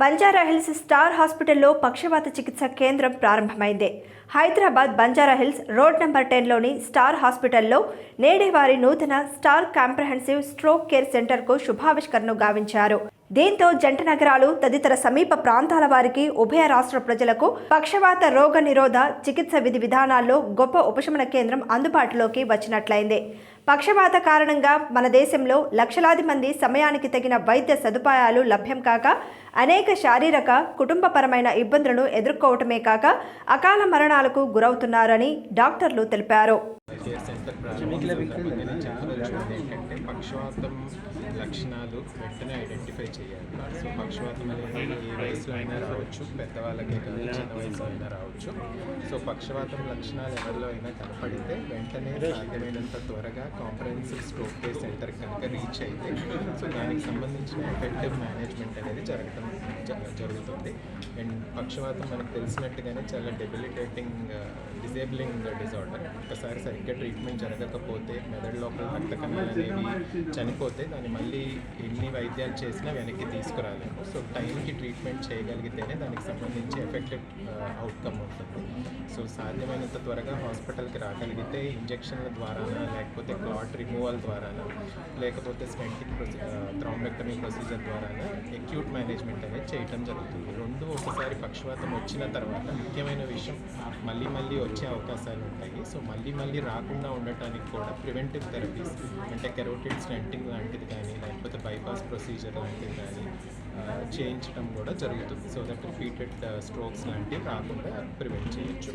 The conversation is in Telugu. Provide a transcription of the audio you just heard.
బంజారాహిల్స్ స్టార్ హాస్పిటల్లో పక్షవాత చికిత్స కేంద్రం ప్రారంభమైంది. హైదరాబాద్ బంజారాహిల్స్ రోడ్ నెంబర్ టెన్లోని స్టార్ హాస్పిటల్లో నేడే వారి నూతన స్టార్ కాంప్రహెన్సివ్ స్ట్రోక్ కేర్ సెంటర్కు శుభావిష్కరణను గావించారు. దీంతో జంట నగరాలు తదితర సమీప ప్రాంతాల వారికి ఉభయ రాష్ట్ర ప్రజలకు పక్షవాత రోగ నిరోధ చికిత్స విధి విధానాల్లో గొప్ప ఉపశమన కేంద్రం అందుబాటులోకి వచ్చినట్లయింది. పక్షవాత కారణంగా మన దేశంలో లక్షలాది మంది సమయానికి తగిన వైద్య సదుపాయాలు లభ్యం కాక అనేక శారీరక కుటుంబపరమైన ఇబ్బందులను ఎదుర్కోవటమే కాక అకాల మరణాలకు గురవుతున్నారని డాక్టర్లు తెలిపారు. కేర్ సెంటర్ ప్రారంభించిన చెప్పదలుచుకుంది ఏంటంటే పక్షవాతం లక్షణాలు వెంటనే ఐడెంటిఫై చేయాలి. సో పక్షవాతం అనేది ఏ వయసులో అయినా రావచ్చు పెద్దవాళ్ళకే కాదు చిన్న వయసులో అయినా రావచ్చు. సో పక్షవాతం లక్షణాలు ఎవరిలో అయినా కనపడితే వెంటనే సాధ్యమైనంత త్వరగా కాంప్రహెన్సివ్ స్ట్రోక్ కేర్ సెంటర్ కనుక రీచ్ అయితే సో దానికి సంబంధించిన ఎఫెక్టివ్ మేనేజ్మెంట్ అనేది జరగటం జరుగుతుంది. అండ్ పక్షవాతం మనకు తెలిసినట్టుగానే చాలా డెబిలిటేటింగ్ డిజేబులింగ్ డిజార్డర్ ఒకసారి సరిగ్గా ట్రీట్మెంట్ జరగకపోతే మెదడు లోపల రక్త కణాలు అనేవి చనిపోతే దాన్ని మళ్ళీ ఎన్ని వైద్యాలు చేసినా వెనక్కి తీసుకురాలేము. సో టైంకి ట్రీట్మెంట్ చేయగలిగితేనే దానికి సంబంధించి ఎఫెక్టివ్ అవుట్కమ్ uh, ఉంటుంది. సో సాధ్యమైనంత త్వరగా హాస్పిటల్కి రాగలిగితే ఇంజెక్షన్ల ద్వారానా లేకపోతే క్లాట్ రిమూవల్ ద్వారానా లేకపోతే స్టెంటిక్ థ్రాంబెక్టమీ ప్రొసీజర్ ద్వారానా అక్యూట్ మేనేజ్మెంట్ అనేది చేయటం జరుగుతుంది. రెండు ఒకసారి పక్షవాతం వచ్చిన తర్వాత ముఖ్యమైన విషయం మళ్ళీ మళ్ళీ వచ్చే అవకాశాలు ఉంటాయి సో మళ్ళీ మళ్ళీ రాకుండా ఉండటానికి కూడా ప్రివెంటివ్ థెరపీస్ అంటే కెరోటిడ్ స్టెంటింగ్ లాంటిది కానీ లేకపోతే బైపాస్ ప్రొసీజర్ లాంటిది కానీ చేయించడం కూడా జరుగుతుంది. సో దట్ రిపీటెడ్ స్ట్రోక్స్ లాంటివి రాకుండా ప్రివెంట్ చేయొచ్చు.